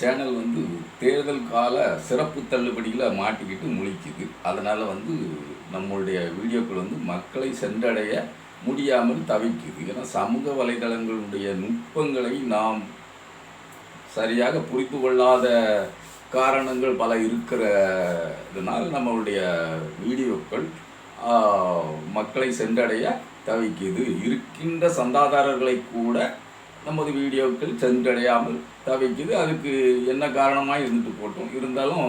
Channel வந்து தேர்தல் கால சிறப்பு தள்ளுபடியில் மாட்டிக்கிட்டு முழிக்குது. அதனால் வந்து நம்மளுடைய வீடியோக்கள் வந்து மக்களை சென்றடைய முடியாமல் தவிக்குது. ஏன்னா சமூக வலைதளங்களுடைய நுட்பங்களை நாம் சரியாக புரிந்து கொள்ளாத காரணங்கள் பல இருக்கிறதுனால் நம்மளுடைய வீடியோக்கள் மக்களை சென்றடைய தவிக்குது. இருக்கின்ற சந்தாதாரர்களை கூட நமது வீடியோக்கள் சென்றடையாமல் தவிக்குது. அதுக்கு என்ன காரணமாக இருந்துட்டு போட்டோம். இருந்தாலும்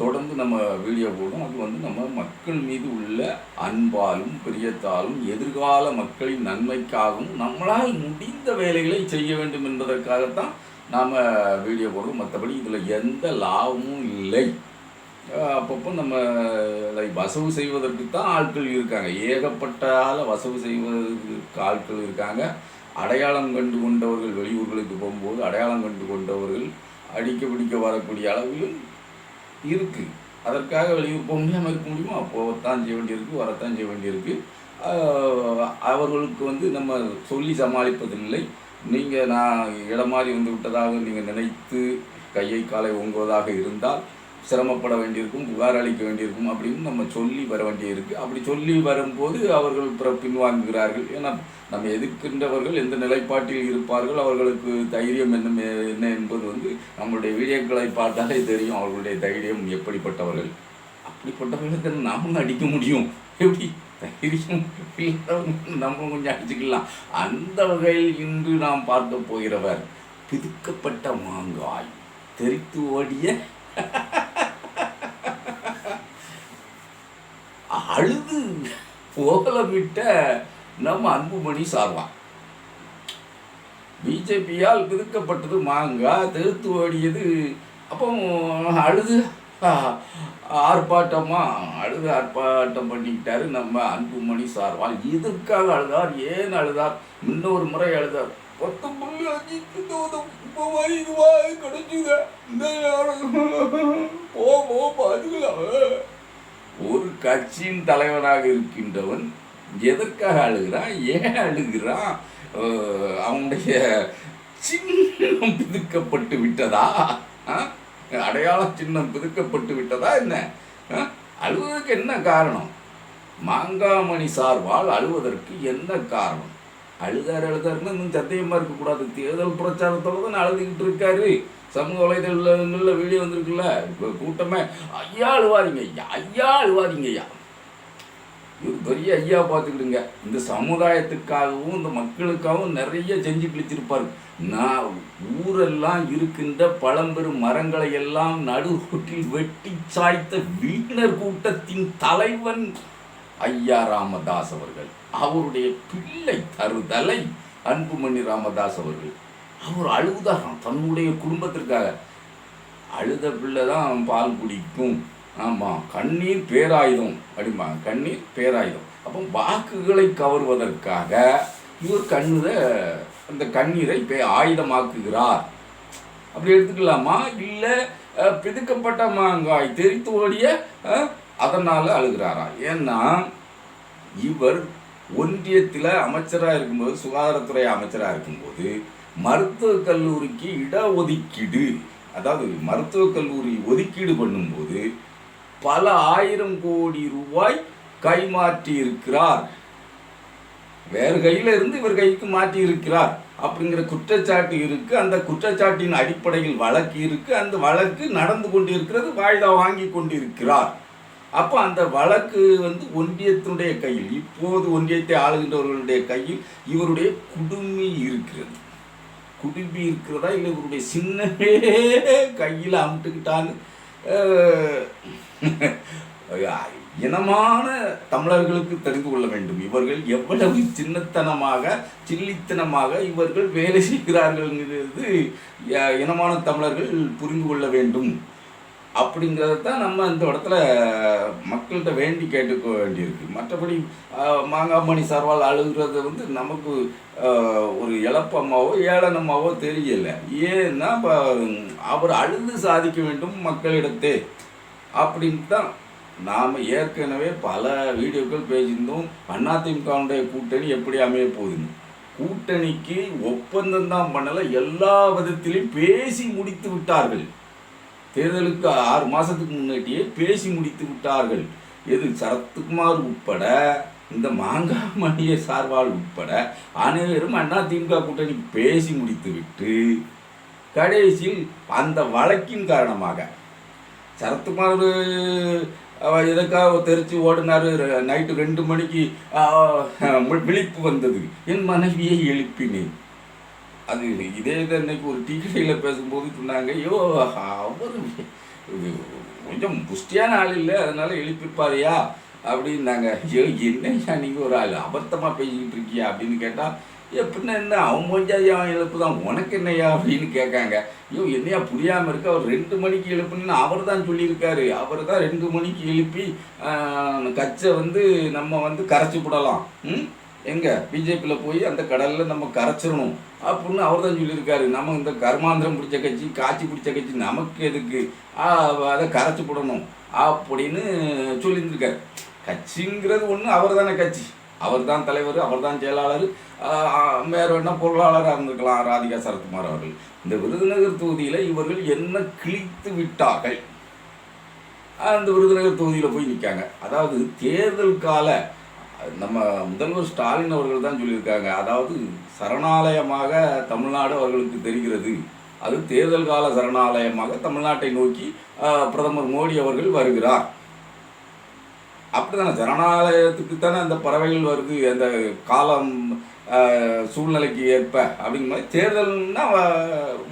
தொடர்ந்து நம்ம வீடியோ போடும் அது வந்து நம்ம மக்கள் மீது உள்ள அன்பாலும் பிரியத்தாலும் எதிர்கால மக்களின் நன்மைக்காகவும் நம்மளால் முடிந்த வேலைகளை செய்ய வேண்டும் என்பதற்காகத்தான் நாம் வீடியோ போடுறோம். மற்றபடி இதில் எந்த லாபமும் இல்லை. அப்பப்போ நம்ம லைக் வசவு செய்வதற்கு தான் ஆட்கள் இருக்காங்க. ஏகப்பட்ட ஆளை வசவு செய்வதற்கு ஆட்கள் இருக்காங்க. அடையாளம் கண்டு கொண்டவர்கள் வெளியூர்களுக்கு போகும்போது அடையாளம் கண்டு கொண்டவர்கள் அடிக்க பிடிக்க வரக்கூடிய அளவிலும் இருக்குது அதற்காக வெளியூர் போக முடியாமல் இருக்க முடியுமா? போகத்தான் செய்ய வேண்டியிருக்கு வரத்தான் செய்ய வேண்டியிருக்கு. அவர்களுக்கு வந்து நம்ம சொல்லி சமாளிப்பதில்லை. நீங்கள் நான் இடம் மாறி வந்து விட்டதாக நீங்கள் நினைத்து கையை காலை ஓங்குவதாக இருந்தால் சிரமப்பட வேண்டியிருக்கும் புகார் அளிக்க வேண்டியிருக்கும் அப்படின்னு நம்ம சொல்லி வர வேண்டியிருக்கு. அப்படி சொல்லி வரும்போது அவர்கள் பிற பின்வாங்குகிறார்கள். ஏன்னா நம்ம எதிர்க்கின்றவர்கள் எந்த நிலைப்பாட்டில் இருப்பார்கள் அவர்களுக்கு தைரியம் என்ன என்ன என்பது வந்து நம்மளுடைய வீடியோக்களை பார்த்தாலே தெரியும் அவர்களுடைய தைரியம் எப்படிப்பட்டவர்கள். அப்படிப்பட்டவர்களுக்கு நாமும் அடிக்க முடியும்? எப்படி? தைரியம் இல்லாதவங்க நம்ம கொஞ்சம் அடிச்சுக்கலாம். அந்த வகையில் இன்று நாம் பார்க்க போகிறவர் பிதுக்கப்பட்ட மாங்காய் தெரித்து ஓடிய அழுது. ஓலமிட்ட நம்ம அன்புமணி சார்வான் பிஜேபியால் பிதுக்கப்பட்டது மாங்காய் தெருத்து ஓடியது. அப்போ அழுது. ஆர்ப்பாட்டமா அழுது ஆர்ப்பாட்டம் பண்ணிக்கிட்டாரு நம்ம அன்புமணி சார்வால் எதுக்காக அழுதார் ஏன் அழுதார்? இன்னொரு முறை அழுதார். பத்து புள்ளி அஞ்சு கிடைச்சுங்க இந்த போ போ பாதுக்கலாம் ஒரு கட்சியின் தலைவனாக இருக்கின்றவன் எதற்காக அழுகிறான்? ஏன் அழுகிறான்? அவனுடைய சின்னம் பிதுக்கப்பட்டு விட்டதா? ஆ? அடையாள சின்னம் பிதுக்கப்பட்டு விட்டதா என்ன? அழுவதற்கு என்ன காரணம்? மாங்காமணி சார்பால் அழுவதற்கு என்ன காரணம்? அழுதார் அழுதாருன்னு இன்னும் சத்தியமாக இருக்கக்கூடாது. தேர்தல் பிரச்சாரத்தோட தான் அழுதுகிட்டு இருக்காரு. சமூக வலைதளங்களில் வீடியோ வந்திருக்குல்ல? இப்போ கூட்டமே ஐயா அழுவாதீங்க ஐயா ஐயா அழுவாதீங்க ஐயா. இவர் பெரிய ஐயா பார்த்துக்கிடுங்க. இந்த சமுதாயத்துக்காகவும் இந்த மக்களுக்காகவும் நிறைய செஞ்சு கிழிச்சிருப்பார். நான் ஊரெல்லாம் இருக்கின்ற பழம்பெரும் மரங்களை எல்லாம் நடுரோட்டில் வெட்டி சாய்த்த வீட்டினர் கூட்டத்தின் தலைவன் ஐயா ராமதாஸ் அவர்கள். அவருடைய பிள்ளை தருதலை அன்புமணி ராமதாஸ் அவர்கள். அவர் அழுதாராம் தன்னுடைய குடும்பத்திற்காக. அழுத பிள்ளை தான் பால் குடிக்கும். ஆமாம் கண்ணீர் பேராயுதம் அப்படிமா கண்ணீர் பேராயுதம். அப்போ வாக்குகளை கவர்வதற்காக இவர் கண்ணீரை அந்த கண்ணீரை பே ஆயுதமாக்குகிறார். அப்படி எடுத்துக்கலாமா? இல்லை பிதுக்கப்பட்ட மாங்காய் தெரித்து ஓடிய அதனால் அழுகிறாரா? ஏன்னா இவர் ஒன்றியத்தில் அமைச்சராக இருக்கும்போது சுகாதாரத்துறை அமைச்சராக இருக்கும்போது மருத்துவக் கல்லூரிக்கு இடஒதுக்கீடு. அதாவது மருத்துவக் கல்லூரி ஒதுக்கீடு பண்ணும்போது பல ஆயிரம் கோடி ரூபாய் கைமாற்றி இருக்கிறார் வேறு கையில இருந்து இவர் கைக்கு மாற்றி இருக்கிறார் அப்படிங்கிற குற்றச்சாட்டு இருக்கு. அந்த குற்றச்சாட்டின் அடிப்படையில் வழக்கு இருக்கு. அந்த வழக்கு நடந்து கொண்டிருக்கிறது வாய்தா வாங்கி கொண்டிருக்கிறார். அப்போ அந்த வழக்கு வந்து ஒன்றியத்தினுடைய கையில் இப்போது ஒன்றியத்தை ஆளுகின்றவர்களுடைய கையில் இவருடைய குடுமி இருக்கிறது. குடும்பி இருக்கிறதா இல்லை இவருடைய சின்னமே கையில் அமுட்டுக்கிட்டாங்க இனமான தமிழர்களுக்கு தெரிந்து கொள்ள வேண்டும். இவர்கள் எவ்வளவு சின்னத்தனமாக சில்லித்தனமாக இவர்கள் வேலை செய்கிறார்கள் இனமான தமிழர்கள் புரிந்து கொள்ள வேண்டும். அப்படிங்கிறது தான் நம்ம இந்த இடத்துல மக்கள்கிட்ட வேண்டி கேட்டுக்க வேண்டியிருக்கு. மற்றபடி மாங்காமணி சர்வால் அழுகிறது வந்து நமக்கு ஒரு இழப்பமாவோ ஏளனமாவோ தெரியலை. ஏன்னா இப்போ அவர் அழுது சாதிக்க வேண்டும் மக்களிடத்தே அப்படின்னு தான் நாம் ஏற்கனவே பல வீடியோக்கள் பேசியிருந்தோம். அதிமுகவுடைய கூட்டணி எப்படி அமைய போகுதுன்னு. கூட்டணிக்கு ஒப்பந்தம் தான் பண்ணலை எல்லா விதத்திலையும் பேசி முடித்து விட்டார்கள். தேர்தலுக்கு ஆறு மாதத்துக்கு முன்னாடியே பேசி முடித்து விட்டார்கள். எது சரத்குமார் உட்பட இந்த மாங்காமணிய சார்பால் உட்பட அனைவரும் அண்ணா திமுக கூட்டணி பேசி முடித்து விட்டு கடைசியில் அந்த வழக்கின் காரணமாக சரத்குமார் எதற்காக தெரிச்சு ஓடினார்? நைட்டு ரெண்டு மணிக்கு விழிப்பு வந்தது. என் மனைவியை எழுப்பினேன். அது இதே இதை இன்னைக்கு ஒரு டீ பேசும்போது சொன்னாங்க ஐயோ அவர் கொஞ்சம் புஷ்டியான ஆள் இல்லை அதனால எழுப்பியிருப்பாருயா? அப்படின்னாங்க. ஐயோ என்னய்யா நீங்கள் ஒரு ஆள் அபத்தமாக பேசிக்கிட்டு இருக்கியா? அப்படின்னு கேட்டால் எப்படின்னா என்ன அவன் கொஞ்சம் அவன் இழப்பு தான். உனக்கு என்னையா அப்படின்னு கேட்காங்க. ஐயோ என்னையா புரியாமல் இருக்கு? அவர் ரெண்டு மணிக்கு எழுப்புன்னு அவர் தான் சொல்லியிருக்காரு. அவர் தான் ரெண்டு மணிக்கு எழுப்பி கச்சை வந்து நம்ம வந்து கரைச்சி விடலாம் ம்? எங்கே? பிஜேபியில் போய் அந்த கடலில் நம்ம கரைச்சிடணும். அப்படின்னு அவர் தான் சொல்லியிருக்காரு. நம்ம இந்த கர்மாந்திரம் பிடிச்ச கட்சி காட்சி பிடிச்ச கட்சி நமக்கு எதுக்கு? அதை கரைச்சி போடணும் அப்படின்னு சொல்லியிருந்திருக்காரு. கட்சிங்கிறது ஒன்று அவர் தானே கட்சி. அவர் தான் தலைவர் அவர் தான் செயலாளர். வேறு என்ன பொருளாளராக இருந்திருக்கலாம்? ராதிகா சரத்குமார் அவர்கள். இந்த விருதுநகர் தொகுதியில் இவர்கள் என்ன கிழித்து விட்டார்கள்? அந்த விருதுநகர் தொகுதியில் போய் நிற்காங்க அதாவது தேர்தல் கால நம்ம முதல்வர் ஸ்டாலின் அவர்கள் தான் சொல்லியிருக்காங்க. அதாவது சரணாலயமாக தமிழ்நாடு அவர்களுக்கு தெரிகிறது. அது தேர்தல் கால சரணாலயமாக தமிழ்நாட்டை நோக்கி பிரதமர் மோடி அவர்கள் வருகிறார். அப்படிதானே ஜனநாயகத்துக்கு தானே அந்த பறவைகள் வருது அந்த காலம் சூழ்நிலைக்கு ஏற்ப அப்படிங்கிற மாதிரி தேர்தல்னா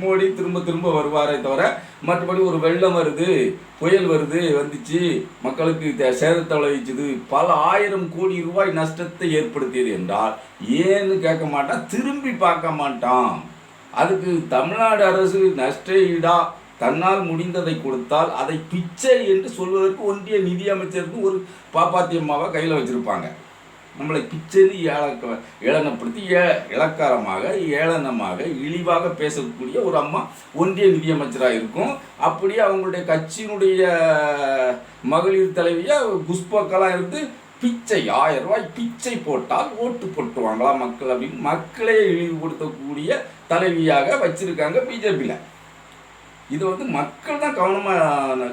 மோடி திரும்ப திரும்ப வருவாரே தவிர மற்றபடி ஒரு வெள்ளம் வருது புயல் வருது வந்துச்சு மக்களுக்கு சேதத்தை விளைவிச்சது. பல ஆயிரம் கோடி ரூபாய் நஷ்டத்தை ஏற்படுத்தியது என்றால் ஏன்னு கேட்க மாட்டான் திரும்பி பார்க்க மாட்டான். அதுக்கு தமிழ்நாடு அரசு நஷ்ட ஈடா தன்னால் முடிந்ததை கொடுத்தால் அதை பிச்சை என்று சொல்வதற்கு ஒன்றிய நிதியமைச்சருக்கு ஒரு பாப்பாத்தியம்மாவை கையில் வச்சுருப்பாங்க. நம்மளை பிச்சைன்னு ஏழக்க ஏளனப்படுத்தி ஏ இலக்காரமாக ஏளனமாக இழிவாக பேசக்கூடிய ஒரு அம்மா ஒன்றிய நிதியமைச்சராக இருக்கும். அப்படியே அவங்களுடைய கட்சியினுடைய மகளிர் தலைவியாக குஷ்பாக்கெல்லாம் இருந்து பிச்சை ஆயிரம் ரூபாய் பிச்சை போட்டால் ஓட்டு போட்டுவாங்களா மக்கள் அப்படின்னு மக்களே இழிவுபடுத்தக்கூடிய தலைவியாக வச்சுருக்காங்க பிஜேபியில். இது வந்து மக்கள் தான் கவனமாக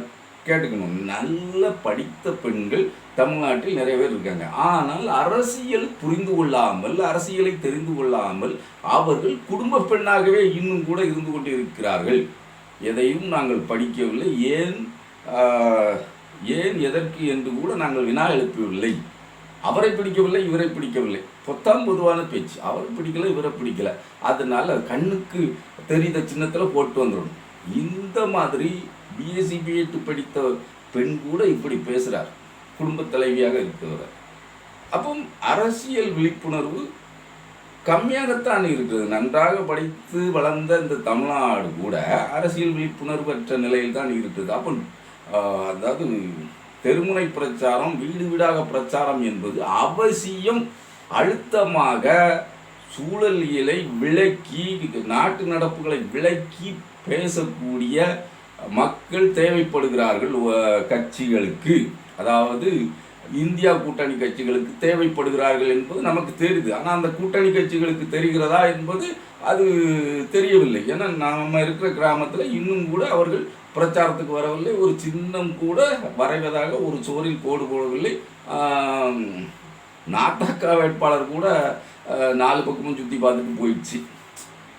கேட்டுக்கணும். நல்ல படித்த பெண்கள் தமிழ்நாட்டில் நிறைய பேர் இருக்காங்க. ஆனால் அரசியல் புரிந்து கொள்ளாமல் அரசியலை தெரிந்து கொள்ளாமல் அவர்கள் குடும்ப பெண்ணாகவே இன்னும் கூட இருந்து கொண்டு இருக்கிறார்கள். எதையும் நாங்கள் படிக்கவில்லை. ஏன் ஏன் எதற்கு என்று கூட நாங்கள் வினா எழுப்பவில்லை. அவரை பிடிக்கவில்லை இவரை பிடிக்கவில்லை. பொத்தாம் பொதுவான பேச்சு. அவரை பிடிக்கல இவரை பிடிக்கல. அதனால கண்ணுக்கு தெரிந்த சின்னத்தில் போட்டு வந்துடணும். இந்த மாதிரி பிஎஸ்சி பிஎட்டு படித்த பெண் கூட இப்படி பேசுகிறார் குடும்பத் தலைவியாக இருக்கிறவர். அப்போ அரசியல் விழிப்புணர்வு கம்மியாகத்தான் இருக்கிறது. நன்றாக படித்து வளர்ந்த இந்த தமிழ்நாடு கூட அரசியல் விழிப்புணர்வு அற்ற நிலையில் தான் இருக்குது. அப்போ அதாவது தெருமுனை பிரச்சாரம் வீடு வீடாக பிரச்சாரம் என்பது அவசியம். அழுத்தமாக சூழலியலை விளக்கி நாட்டு நடப்புகளை விளக்கி பேசக்கூடிய மக்கள் தேவைப்படுகிறார்கள் கட்சிகளுக்கு. அதாவது இந்தியா கூட்டணி கட்சிகளுக்கு தேவைப்படுகிறார்கள் என்பது நமக்கு தெரியுது. ஆனால் அந்த கூட்டணி கட்சிகளுக்கு தெரிகிறதா என்பது அது தெரியவில்லை. ஏன்னா நம்ம இருக்கிற கிராமத்தில் இன்னும் கூட அவர்கள் பிரச்சாரத்துக்கு வரவில்லை. ஒரு சின்னம் கூட வரைவதாக ஒரு சுவரில் கோடு போடவில்லை. நாட்டக்க நாட்டாக்கா வேட்பாளர் கூட நாலு பக்கமும் சுற்றி பார்த்துட்டு போயிடுச்சு.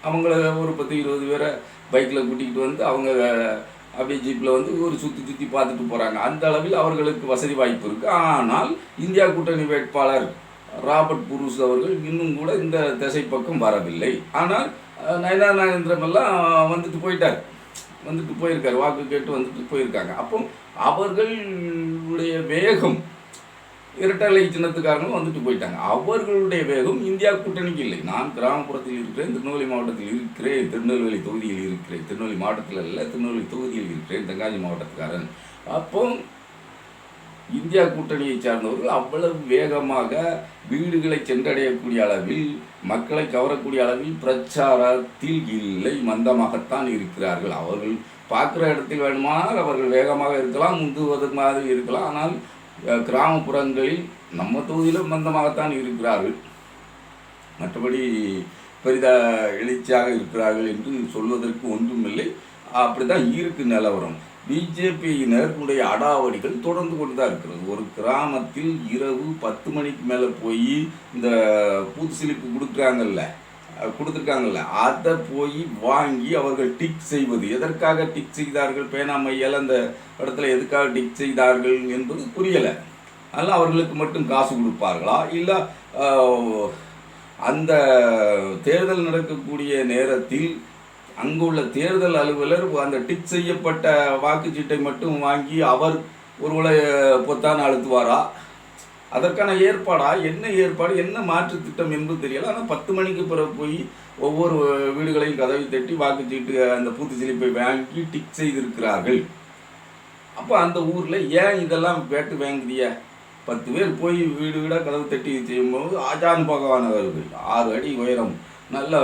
அவங்கள ஒரு பத்து இருபது பேரை பைக்கில் கூட்டிகிட்டு வந்து அவங்க அப்படியே ஜீப்பில் வந்து ஒரு சுற்றி சுற்றி பார்த்துட்டு போகிறாங்க அந்த அளவில் அவர்களுக்கு வசதி வாய்ப்பு இருக்குது ஆனால் இந்தியா கூட்டணி வேட்பாளர் ராபர்ட் புரூஸ் அவர்கள் இன்னும் கூட இந்த திசை பக்கம் வரவில்லை. ஆனால் நயனா நாகேந்திரம் எல்லாம் வந்துட்டு போயிட்டார். வந்துட்டு போயிருக்கார். வாக்கு கேட்டு வந்துட்டு போயிருக்காங்க. அப்போ அவர்களுடைய வேகம் இரட்டலை சின்னத்துக்காரங்களும் வந்துட்டு போயிட்டாங்க. அவர்களுடைய வேகம் இந்தியா கூட்டணிக்கு இல்லை. நான் கிராமப்புறத்தில் இருக்கிறேன் திருநெல்வேலி மாவட்டத்தில் இருக்கிறேன் திருநெல்வேலி தொகுதியில் இருக்கிறேன் திருநெல்வேலி மாவட்டத்தில் இல்லை திருநெல்வேலி தொகுதியில் இருக்கிறேன் தென்காசி மாவட்டத்துக்காரன். அப்போ இந்தியா கூட்டணியை சார்ந்தவர்கள் அவ்வளவு வேகமாக வீடுகளை சென்றடையக்கூடிய அளவில் மக்களை கவரக்கூடிய அளவில் பிரச்சாரத்தில் இல்லை மந்தமாகத்தான் இருக்கிறார்கள். அவர்கள் பார்க்குற இடத்தில் வேணுமானால் அவர்கள் வேகமாக இருக்கலாம் முந்துவது மாதிரி இருக்கலாம். ஆனால் கிராமப்புறங்களில் நம்ம தொகுதியிலும் மந்தமாகத்தான் இருக்கிறார்கள். மற்றபடி பெரிதாக எழுச்சியாக இருக்கிறார்கள் என்று சொல்வதற்கு ஒன்றுமில்லை. அப்படிதான் இருக்கு நிலவரம். பிஜேபியினருடைய அடாவடிகள் தொடர்ந்து கொண்டு தான் இருக்கிறது. ஒரு கிராமத்தில் இரவு பத்து மணிக்கு மேலே போய் இந்த பூத்து சிலிப்பு கொடுக்குறாங்கல்ல. கொடுத்துருக்காங்கல்ல. அதை போய் வாங்கி அவர்கள் டிக் செய்வது. எதற்காக டிக் செய்தார்கள்? பேனா மையால் அந்த இடத்துல எதுக்காக டிக் செய்தார்கள் என்பது புரியலை. அதனால் அவர்களுக்கு மட்டும் காசு கொடுப்பார்களா? இல்லை அந்த தேர்தல் நடக்கக்கூடிய நேரத்தில் அங்குள்ள தேர்தல் அலுவலர் அந்த டிக் செய்யப்பட்ட வாக்குச்சீட்டை மட்டும் வாங்கி அவர் ஒருவேளை பொத்தான அழுத்துவாரா? அதற்கான ஏற்பாடா? என்ன ஏற்பாடு? என்ன மாற்று திட்டம் என்பது தெரியல. ஆனால் பத்து மணிக்கு பிறகு போய் ஒவ்வொரு வீடுகளையும் கதவை தட்டி வாக்குச்சீட்டு அந்த பூத்து சிலிப்பை வாங்கி டிக் செய்திருக்கிறார்கள். அப்போ அந்த ஊரில் ஏன் இதெல்லாம் கேட்டு வாங்குதிய பத்து பேர் போய் வீடு வீடாக கதவு தட்டி செய்யும்போது ஆஜான் பகவானவர்கள் ஆறு அடி உயரம் நல்ல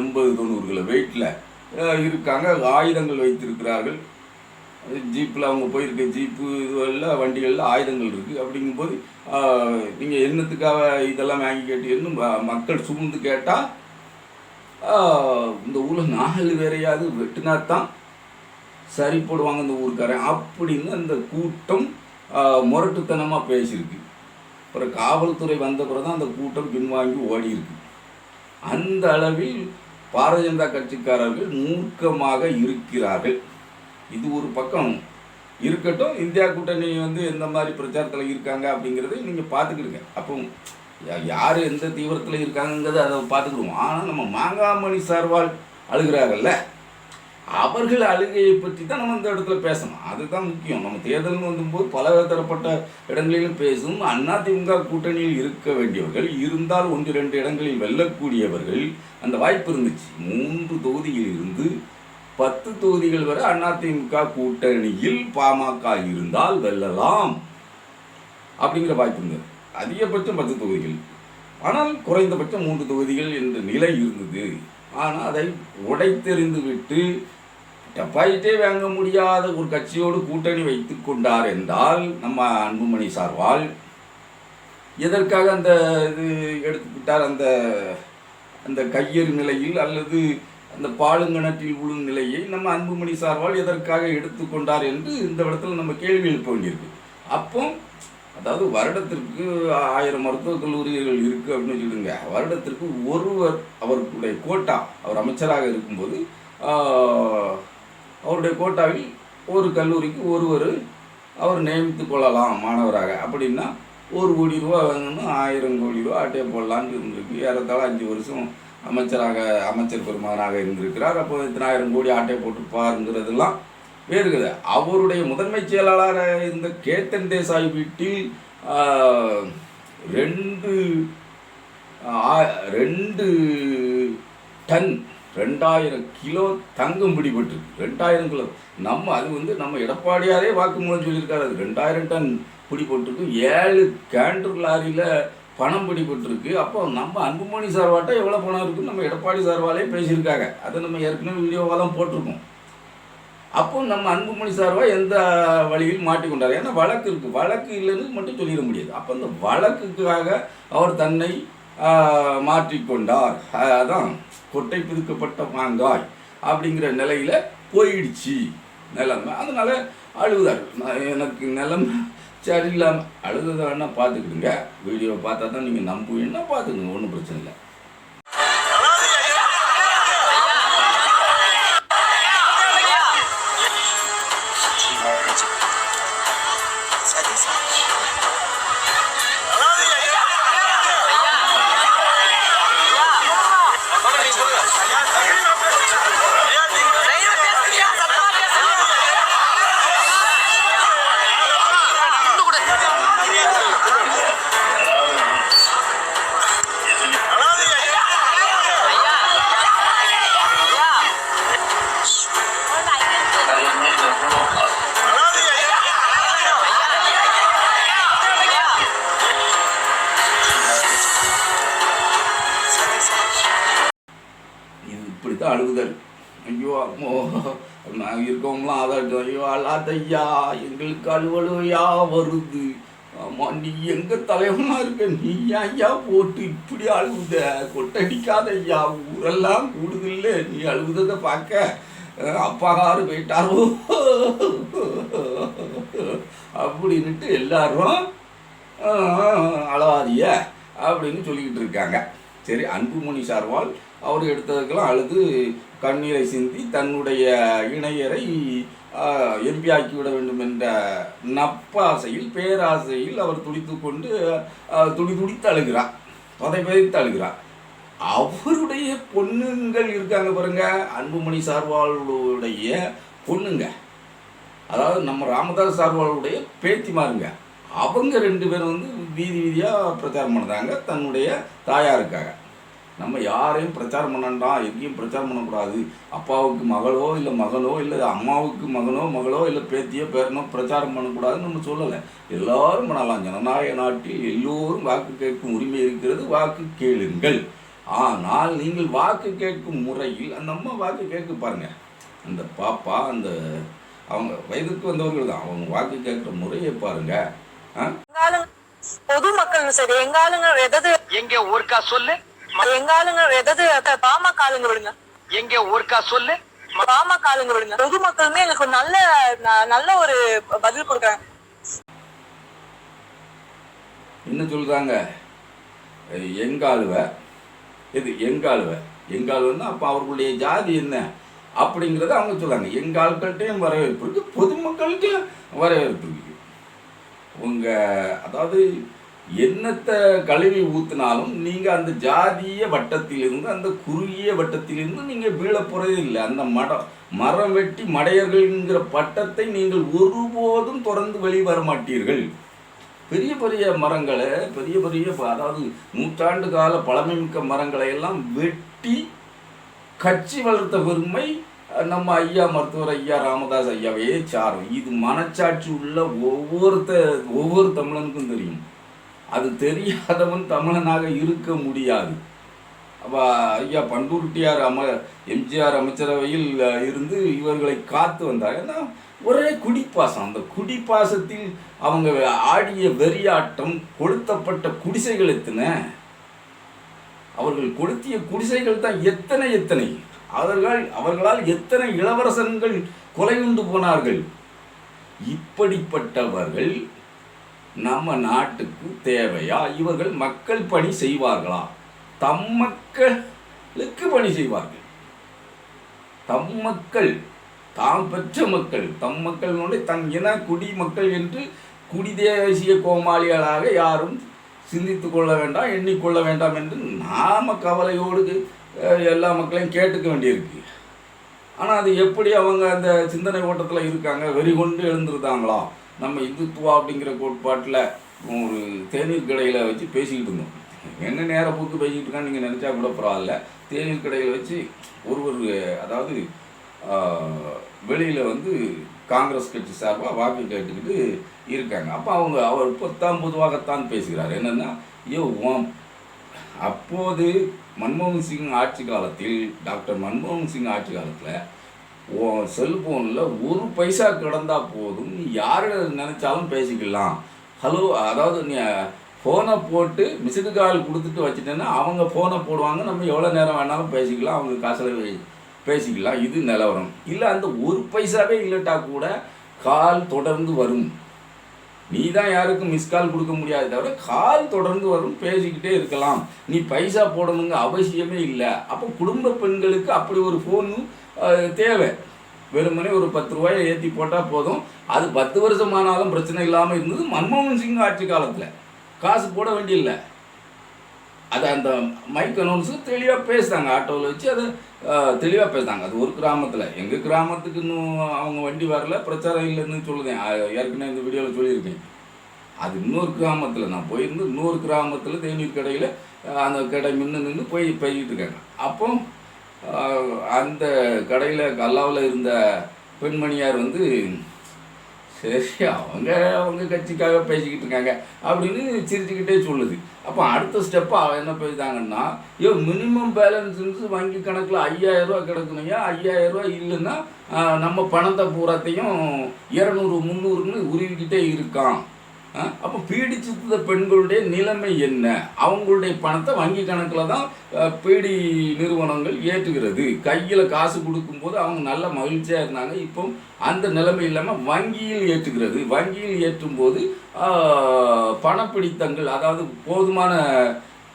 எண்பது தொண்ணூறு கிலோ வெயிட்டில் இருக்காங்க. ஆயுதங்கள் வைத்திருக்கிறார்கள். ஜீப்பில் அவங்க போயிருக்க ஜீப்பு இதுவெல்லாம் வண்டிகளில் ஆயுதங்கள் இருக்குது அப்படிங்கும்போது நீங்கள் என்னத்துக்காக இதெல்லாம் வாங்கி கேட்டீங்கன்னு மக்கள் சூழ்ந்து கேட்டால் இந்த ஊரில் நாலு பேரையாவது வெட்டினா தான் சரி போடுவாங்க இந்த ஊருக்காரன். அப்படின்னு அந்த கூட்டம் முரட்டுத்தனமாக பேசியிருக்கு. அப்புறம் காவல்துறை வந்த பிறகு தான் அந்த கூட்டம் பின்வாங்கி ஓடி இருக்கு அந்த அளவில் பாரதிய ஜனதா கட்சிக்காரர்கள் மூர்க்கமாக இருக்கிறார்கள். இது ஒரு பக்கம் இருக்கட்டும். இந்தியா கூட்டணி வந்து எந்த மாதிரி பிரச்சாரத்தில் இருக்காங்க அப்படிங்கிறத நீங்கள் பார்த்துக்கிடுங்க. அப்போ யா- யார் எந்த தீவிரத்தில் இருக்காங்கங்கிறத அதை பார்த்துக்கிடுவோம். ஆனால் நம்ம மாங்காமணி சார்வால் அழுகிறாங்கல்ல அவர்கள் அழுகையை பற்றி தான் நம்ம இந்த இடத்துல பேசணும். அதுதான் முக்கியம். நம்ம தேர்தல்னு வந்தபோது பல தரப்பட்ட இடங்களிலும் பேசும் அதிமுக கூட்டணியில் இருக்க வேண்டியவர்கள் இருந்தால் ஒன்று ரெண்டு இடங்களில் வெல்லக்கூடியவர்கள் அந்த வாய்ப்பு இருந்துச்சு. மூன்று தொகுதியில் இருந்து பத்து தொகுதிகள் வரை அதிமுக கூட்டணியில் பாமக இருந்தால் வெல்லலாம். அப்படிங்கிற வாய்ப்பு அதிகபட்சம் பத்து தொகுதிகள். ஆனால் குறைந்தபட்சம் மூன்று தொகுதிகள் என்ற நிலை இருந்தது. ஆனால் அதை உடைத்தெறிந்து விட்டு டெபாசிட்டே வாங்க முடியாத ஒரு கட்சியோடு கூட்டணி வைத்துக் கொண்டார் என்றால் நம்ம அன்புமணி சார்வால் எதற்காக அந்த இது எடுத்துக்கிட்டார் அந்த அந்த கையெறி நிலையில் அல்லது அந்த பாலுங்கணற்றில் விழும் நிலையை நம்ம அன்புமணி சார்வால் எதற்காக எடுத்துக்கொண்டார் என்று இந்த இடத்துல நம்ம கேள்வி எழுப்ப வேண்டியிருக்கு. அப்போ அதாவது வருடத்திற்கு ஆயிரம் மருத்துவக் கல்லூரிகள் இருக்குது அப்படின்னு சொல்லுங்க. வருடத்திற்கு ஒருவர் அவருடைய கோட்டா அவர் அமைச்சராக இருக்கும்போது அவருடைய கோட்டாவில் ஒரு கல்லூரிக்கு ஒருவர் அவர் நியமித்து கொள்ளலாம் மாணவராக. அப்படின்னா ஒரு கோடி ரூபா வாங்கணும்னா ஆயிரம் கோடி ரூபா அட்டையை போடலான்னு இருந்திருக்கு. ஏறத்தாழ அஞ்சு வருஷம் அமைச்சராக அமைச்சர் பெருமகனாக இருந்திருக்கிறார். அப்போ இத்தனாயிரம் கோடி ஆட்டையை போட்டுப்பாருங்கிறதெல்லாம் வேறுகிறது. அவருடைய முதன்மை செயலாளராக இருந்த கேத்தன் தேசாய் வீட்டில் ரெண்டு ஆ- ரெண்டு டன் ரெண்டாயிரம் கிலோ தங்கம் பிடிபட்டிருக்கு. ரெண்டாயிரம் கிலோ. நம்ம அது வந்து நம்ம எடப்பாடியாரே வாக்குமூலம் சொல்லியிருக்காரு. அது ரெண்டாயிரம் டன் பிடிபட்டிருக்கு ஏழு கேண்டர் லாரியில் பணம் பிடிபட்டுருக்கு. அப்போ நம்ம அன்புமணி சார்பாட்ட எவ்வளோ பணம் இருக்குன்னு நம்ம எடப்பாடி சார்பாலே பேசியிருக்காங்க. அதை நம்ம ஏற்கனவே வீடியோவாக தான் போட்டிருக்கோம். அப்போ நம்ம அன்புமணி சார்பா எந்த வழியில் மாட்டிக்கொண்டார் ஏன்னா வழக்கு இருக்குது வழக்கு இல்லைன்னு மட்டும் சொல்லிட முடியாது. அப்போ அந்த வழக்குக்காக அவர் தன்னை மாற்றிக்கொண்டார் அதான் கொட்டை பிதுக்கப்பட்ட மாங்காய் அப்படிங்கிற நிலையில் போயிடுச்சு. நிலைமை. அதனால் அழுகுதார் நான் எனக்கு நிலைமை சரி இல்லாமல் வேணா பார்த்துக்கிடுங்க. வீடியோ பார்த்தா தான் நீங்கள் நம்புவீங்கன்னா பார்த்துக்கங்க ஒன்றும் பிரச்சனை இல்லை. நான் எங்களுக்கு அலுவலையா வருது. ஆமா நீ எங்க தலைவனா இருக்க? நீ ஐயா போட்டு இப்படி அழுகுத கொட்டடிக்காத ஐயா ஊரெல்லாம் கூடுதில்ல. நீ அழுகுததை பார்க்க அப்பா அப்பாகாரு போயிட்டாரோ? அப்படின்னுட்டு எல்லாரும் அழகாதிய அழாதிய அப்படின்னு சொல்லிக்கிட்டு இருக்காங்க. சரி அன்புமணி சார்வால் அவர் எடுத்ததுக்கெல்லாம் அழுது கண்ணீரை சிந்தி தன்னுடைய இணையரை எம்பி ஆக்கிவிட வேண்டும் என்ற நப்பாசையில் பேராசையில் அவர் துடித்து கொண்டு துடி துடித்து அழுகிறார். பதை பதைத்து அழுகிறார். அவருடைய பொண்ணுங்கள் இருக்காங்க பாருங்க. அன்புமணி சார்வாளுடைய பொண்ணுங்க. அதாவது நம்ம ராமதாஸ் சார்வாளுடைய பேத்திமாருங்க. அவங்க ரெண்டு பேரும் வந்து வீதி வீதியாக பிரச்சாரம் பண்ணுறாங்க. தன்னுடைய தாயாருக்காக. நம்ம யாரையும் பிரச்சாரம் பண்ணண்டாம் எங்கேயும் பிரச்சாரம் பண்ணக்கூடாது. அப்பாவுக்கு மகளோ இல்லை மகனோ இல்லை அம்மாவுக்கு மகனோ மகளோ இல்லை பேத்தியோ பேரனோ பிரச்சாரம் பண்ணக்கூடாதுன்னு நம்ம சொல்லலை. எல்லாரும் பண்ணலாம். ஜனநாயக நாட்டில் எல்லோரும் வாக்கு கேட்கும் உரிமை இருக்கிறது வாக்கு கேளுங்கள். ஆனால் நீங்கள் வாக்கு கேட்கும் முறையில் அந்த அம்மா வாக்கு கேட்க பாருங்க. அந்த பாப்பா அந்த அவங்க வயதுக்கு வந்தவர்கள் தான். அவங்க வாக்கு கேட்குற முறையை பாருங்க. ஆ? எங்க ஆளுங்க பொதுமக்கள் சரி எங்க ஆளுங்க எங்க ஊர்க்கா சொல்லு. எங்க ஆளுங்க எதாவது அத- பாமக ஆளுங்க விடுங்க. எங்க ஊர்க்கா சொல்லு. பாமக ஆளுங்க விடுங்க. பொதுமக்களுமே எங்களுக்கு ஒரு நல்ல ந- நல்ல ஒரு பதில் கொடுக்குறாங்க. என்ன சொல்கிறாங்க எங்காளுவ இது எங்காளுவ எங்காளுவன்னா அப்போ அவர்களுடைய ஜாதி என்ன? அப்படிங்கிறத அவங்க சொல்றாங்க. எங்கள் ஆட்கள்கிட்டையும் வரவேற்பு இருக்கு பொதுமக்கள்கிட்டையும் வரவேற்பு இருக்கு. உங்க அதாவது என்னத்தை கழுவி ஊத்தினாலும் நீங்க அந்த ஜாதிய வட்டத்திலிருந்து அந்த குறுகிய வட்டத்திலிருந்து நீங்க வீழ போறதே இல்லை. அந்த மடம் மரம் வெட்டி மடையர்கள்ங்கிற பட்டத்தை நீங்கள் ஒருபோதும் தொடர்ந்து வெளிவர மாட்டீர்கள். பெரிய பெரிய மரங்களை பெரிய பெரிய அதாவது நூற்றாண்டு கால பழமைமிக்க மரங்களை எல்லாம் வெட்டி கட்சி வளர்த்த பெருமை நம்ம ஐயா மருத்துவர் ஐயா ராமதாஸ் ஐயாவே சாரும். இது மனச்சாட்சி உள்ள ஒவ்வொருத்த ஒவ்வொரு தமிழனுக்கும் தெரியும். அது தெரியாதவன் தமிழனாக இருக்க முடியாது. அப்போ ஐயா பண்புருட்டியார் அம எம்ஜிஆர் அமைச்சரவையில் இருந்து இவர்களை காத்து வந்தார். ஏன்னா ஒரே குடிப்பாசம். அந்த குடிப்பாசத்தில் அவங்க ஆடிய வெறியாட்டம் கொளுத்தப்பட்ட குடிசைகள் எத்தனை? அவர்கள் கொளுத்திய குடிசைகள் தான் எத்தனை எத்தனை? அவர்கள் அவர்களால் எத்தனை இளவரசன்கள் கொலை உண்டு போனார்கள்? இப்படிப்பட்டவர்கள் நம்ம நாட்டுக்கு தேவையா? இவர்கள் மக்கள் பணி செய்வார்களா? தம் மக்களுக்கு பணி செய்வார்கள். தம் மக்கள் தாம் பெற்ற மக்கள் தம் மக்களினுடைய தன் இன குடி மக்கள் என்று குடிதேசிய கோமாளிகளாக யாரும் சிந்தித்து கொள்ள வேண்டாம் எண்ணிக்கொள்ள வேண்டாம் என்று நாம கவலையோடு எல்லா மக்களையும் கேட்டுக்க வேண்டியிருக்கு. ஆனால் அது எப்படி அவங்க அந்த சிந்தனை ஓட்டத்தில் இருக்காங்க? வெறி கொண்டு எழுந்திருந்தாங்களா நம்ம இந்துத்துவா அப்படிங்கிற கோட்பாட்டில் ஒரு தேநீர் கடையில் வச்சு பேசிக்கிட்டு இருந்தோம். என்ன நேர போக்கு பேசிக்கிட்டு இருக்கான்னு நீங்கள் நினச்சா கூட பரவாயில்ல. தேநீர் கடையில் வச்சு ஒருவர் அதாவது வெளியில் வந்து காங்கிரஸ் கட்சி சார்பாக வாக்கு கேட்டுக்கிட்டு இருக்காங்க. அப்போ அவங்க அவர் பொத்தாம் பொதுவாகத்தான் பேசுகிறார். என்னென்னா ஐயோ ஓம் அப்போது மன்மோகன் சிங் ஆட்சி காலத்தில் டாக்டர் மன்மோகன் சிங் ஆட்சி காலத்தில் செல்ஃபோனில் ஒரு பைசா கிடந்தால் போதும். நீ யாரை நினச்சாலும் பேசிக்கலாம். ஹலோ அதாவது நீ ஃபோனை போட்டு மிஸ்டு கால் கொடுத்துட்டு வச்சுட்டேன்னா அவங்க ஃபோனை போடுவாங்க. நம்ம எவ்வளோ நேரம் வேணாலும் பேசிக்கலாம். அவங்க காசில் பேசிக்கலாம். இது நிலவரம். இல்லை அந்த ஒரு பைசாவே இல்லட்டா கூட கால் தொடர்ந்து வரும். நீ தான் யாருக்கும் மிஸ் கால் கொடுக்க முடியாது தவிர கால் தொடர்ந்து வரும் பேசிக்கிட்டே இருக்கலாம். நீ பைசா போடணுங்க அவசியமே இல்லை. அப்போ குடும்ப பெண்களுக்கு அப்படி ஒரு ஃபோனு தேவை. வெறுமனே ஒரு பத்து ரூபாயை ஏற்றி போட்டால் போதும். அது பத்து வருஷம் ஆனாலும் பிரச்சனை இல்லாமல் இருந்தது. மன்மோகன் சிங் ஆட்சி காலத்தில். காசு போட வேண்டியில்லை. அது அந்த மைக் அனௌன்ஸு தெளிவாக பேசுகிறாங்க ஆட்டோவில் வச்சு அதை தெளிவாக பேசுனாங்க அது ஒரு கிராமத்தில். எங்கள் கிராமத்துக்கு இன்னும் அவங்க வண்டி வரல பிரச்சாரம் இல்லைன்னு சொல்லுதேன் ஏற்கனவே இந்த வீடியோவில் சொல்லியிருக்கேன். அது இன்னொரு கிராமத்தில். நான் போயிருந்து இன்னொரு கிராமத்தில் தேநீர் கடையில் அந்த கடை மின்னு நின்று போய் போய்கிட்டு இருக்காங்க. அப்போ அந்த கடையில் கல்லாவில் இருந்த பெண்மணியார் வந்து சரி அவங்க அவங்க கட்சிக்காக பேசிக்கிட்டு இருக்காங்க அப்படின்னு சிரிச்சுக்கிட்டே சொல்லுது. அப்போ அடுத்த ஸ்டெப்பாக அவன் என்ன பேசுதாங்கன்னா ஐயோ மினிமம் பேலன்ஸ் வங்கி கணக்கில் ஐயாயிரரூவா ரூபா ஐயாயிரரூவா இல்லைன்னா நம்ம பணத்தை பூராத்தையும் இரநூறு முந்நூறுன்னு உருவிக்கிட்டே இருக்கான். அப்போ பீடிச்சிருந்த பெண்களுடைய நிலைமை என்ன? அவங்களுடைய பணத்தை வங்கி கணக்கில் தான் பீடி நிறுவனங்கள் ஏற்றுகிறது. கையில் காசு கொடுக்கும்போது அவங்க நல்ல மகிழ்ச்சியாக இருந்தாங்க. இப்போ அந்த நிலைமை இல்லாமல் வங்கியில் ஏற்றுகிறது. வங்கியில் ஏற்றும் போது பணப்பிடித்தங்கள் அதாவது போதுமான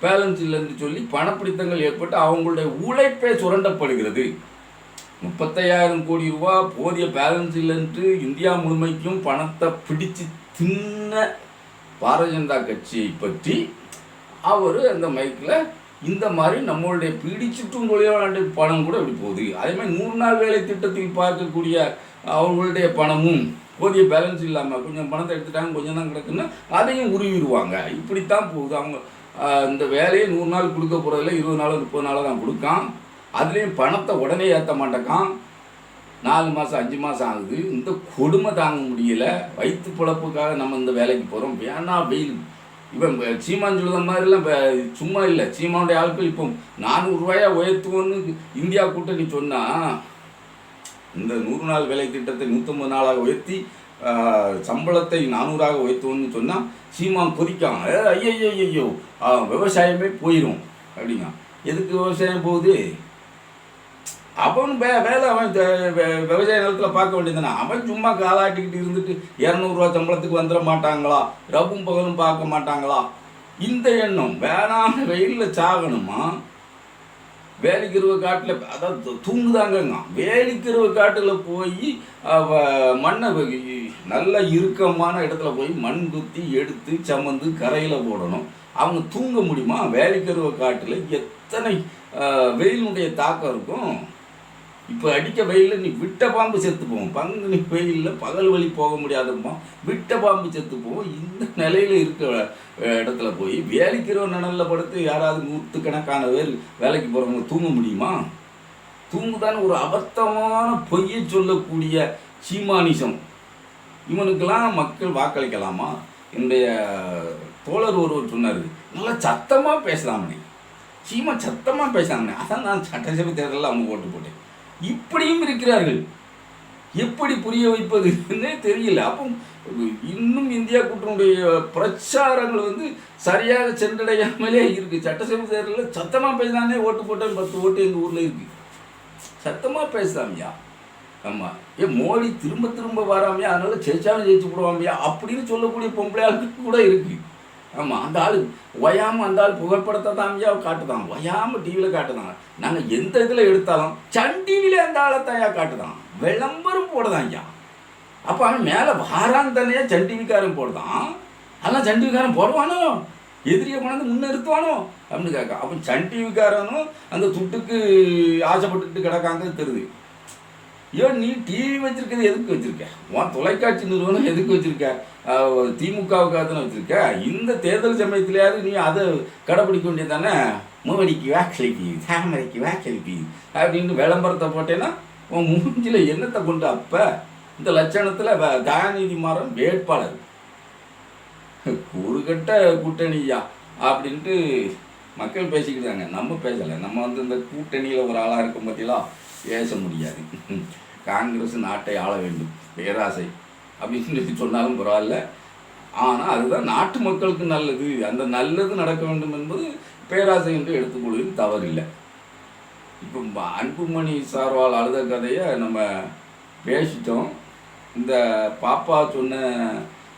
பேலன்ஸ் இல்லைன்னு சொல்லி பணப்பிடித்தங்கள் ஏற்பட்டு அவங்களுடைய உழைப்பே சுரண்டப்படுகிறது. முப்பத்தையாயிரம் கோடி ரூபா போதிய பேலன்ஸ் இல்லைன்ட்டு இந்தியா முழுமைக்கும் பணத்தை பிடிச்சு சின்ன பாரதிய ஜனதா கட்சியை பற்றி அவர் அந்த மைக்கில் இந்த மாதிரி நம்மளுடைய பிடிச்சிட்டும் தொழிலாளர்களுடைய பணம் கூட இப்படி போகுது? அதே மாதிரி நூறு நாள் வேலை திட்டத்தில் பார்க்கக்கூடிய அவர்களுடைய பணமும் போதிய பேலன்ஸ் இல்லாமல் கொஞ்சம் பணத்தை எடுத்துட்டாங்க கொஞ்சம் தான் கிடக்குன்னு அதையும் உருவிடுவாங்க. இப்படித்தான் போகுது. அவங்க இந்த வேலையை நூறு நாள் கொடுக்க போகிறதில்ல இருபது நாள் முப்பது நாள் தான் கொடுக்கான் அதுலேயும் பணத்தை உடனே ஏற்ற மாட்டேக்கான் நாலு மாதம் அஞ்சு மாதம் ஆகுது. இந்த கொடுமை தாங்க முடியல. வயிற்று பிழப்புக்காக நம்ம இந்த வேலைக்கு போகிறோம் வேணா வெயில். இவன் சீமான் மாதிரிலாம் சும்மா இல்லை. சீமானுடைய ஆட்கள் இப்போ நானூறுரூவாயா உயர்த்துவோன்னு இந்தியா கூட்டணி சொன்னால் இந்த நூறு நாள் வேலை திட்டத்தை நூற்றம்பது நாளாக உயர்த்தி சம்பளத்தை நானூறாக உயர்த்துவோன்னு சொன்னால் சீமான் கொதிக்கான் ஐயோ ஐயோ விவசாயமே போயிடும் அப்படிங்க எதுக்கு விவசாயம் போகுது? அவன் வே வேலை அவன் விவசாய நிலத்தில் பார்க்க வேண்டியதுதானே அவன் சும்மா காலாட்டிக்கிட்டு இருந்துட்டு இரநூறுவா சம்பளத்துக்கு வந்துட மாட்டாங்களா? ரவும் பகலும் பார்க்க மாட்டாங்களா? இந்த எண்ணம் வேணாம் வெயிலில் சாகணுமா? வேலிக்கிருவ காட்டில் அதாவது து- தூங்குதாங்கங்க. வேலிக்கிருவ காட்டில் போய் மண்ணை நல்ல இறுக்கமான இடத்துல போய் மண் குத்தி எடுத்து சமந்து கரையில் போடணும். அவங்க தூங்க முடியுமா? வேலிக்கருவ காட்டில் எத்தனை ஆஹ், வெயிலினுடைய தாக்கம் இருக்கும்? இப்போ அடிக்க வெயிலில் நீ விட்ட பாம்பு செத்து போவோம். பங்குனி வெயிலில் பகல் வழி போக முடியாதப்போ விட்ட பாம்பு செத்து போவோம். இந்த நிலையில் இருக்கிற இடத்துல போய் வேலைக்கிற நிழலில் படுத்து யாராவது நூற்றுக்கணக்கான பேர் வேலைக்கு போகிறவங்க தூங்க முடியுமா? தூங்குதான்னு ஒரு அபத்தமான பொய்யை சொல்லக்கூடிய சீமானிசம். இவனுக்கெல்லாம் மக்கள் வாக்களிக்கலாமா? என்னுடைய தோழர் ஒருவர் சொன்னார் நல்லா சத்தமாக பேசலாமனே. சீமா சத்தமாக பேசுகிறாங்கண்ணே அதான் நான் சட்டசபை தேர்தலில் அவங்க ஓட்டு போட்டேன். இப்படியும் இருக்கிறார்கள். எப்படி புரிய வைப்பதுன்னே தெரியல. அப்போ இன்னும் இந்தியா கூட்டணுடைய பிரச்சாரங்கள் வந்து சரியாக சென்றடையாமலே இருக்கு. சட்டசபை தேர்தலில் சத்தமாக பேசினானே ஓட்டு போட்டேன் பத்து ஓட்டு எங்கள் ஊரில் இருக்கு. சத்தமாக பேசுதாமியா ஆமாம் ஏ மோடி திரும்ப திரும்ப வராமையா? அதனால ஜெயிச்சாலும் ஜெயிச்சு போடுவாமையா? அப்படின்னு சொல்லக்கூடிய பொம்பளையாளுக்கு கூட இருக்குது ஆமாம் அந்த ஆள் ஒயாமல் அந்த ஆள் புகைப்படத்தை தாமியா காட்டுதான். ஒயாமல் டிவியில் காட்டுதான். நாங்கள் எந்த இதில் எடுத்தாலும் சன் டிவியில் அந்த ஆளை தாயா காட்டுதான். விளம்பரம் போடுதான் ஐயா அப்போ அவன் மேலே வாரான் தானே சன் டிவிக்காரன் போடுதான். அதெல்லாம் சன் டிவிக்காரன் போடுவானோ? எதிரியை கொண்டாந்து முன்னிறுத்துவானோ அப்படின்னு கேட்க அப்போ சன் டிவிக்காரனும் அந்த துட்டுக்கு ஆசைப்பட்டுட்டு கிடக்காங்க தெரியுது. ஐயோ நீ டிவி வச்சிருக்கிறது எதுக்கு வச்சிருக்க? உன் தொலைக்காட்சி நிறுவனம் எதுக்கு வச்சிருக்க? திமுகவுக்காக தானே வச்சிருக்க? இந்த தேர்தல் சமயத்திலேயாவது நீ அதை கடைபிடிக்க வேண்டியது தானே மோடிக்கு வாக்களிப்பி தாமரைக்கு வாக்களிப்பி அப்படின்னு விளம்பரத்தை போட்டேன்னா உன் மூஞ்சில என்னத்தை கொண்டு அப்போ? இந்த லட்சணத்தில் தயாநிதி மாறன் வேட்பாளர். கூறுகட்ட கூட்டணியா அப்படின்ட்டு மக்கள் பேசிக்கிட்டாங்க. நம்ம பேசலை. நம்ம வந்து இந்த கூட்டணியில் ஒரு ஆளாக இருக்கும் பார்த்தீங்களா பேச முடியாது. காங்கிரஸ் நாட்டை ஆள வேண்டும். பேராசை. அப்படின்னு சொல்லி சொன்னாலும் பரவாயில்ல. ஆனால் அதுதான் நாட்டு மக்களுக்கு நல்லது. அந்த நல்லது நடக்க வேண்டும் என்பது பேராசை என்று எடுத்துக்கொள்வதில் தவறில்லை. இப்போ அன்புமணி சார்வால் அழுத கதையை நம்ம பேசிட்டோம். இந்த பாப்பா சொன்ன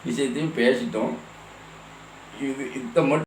விஷயத்தையும் பேசிட்டோம். இது இதை மட்டும்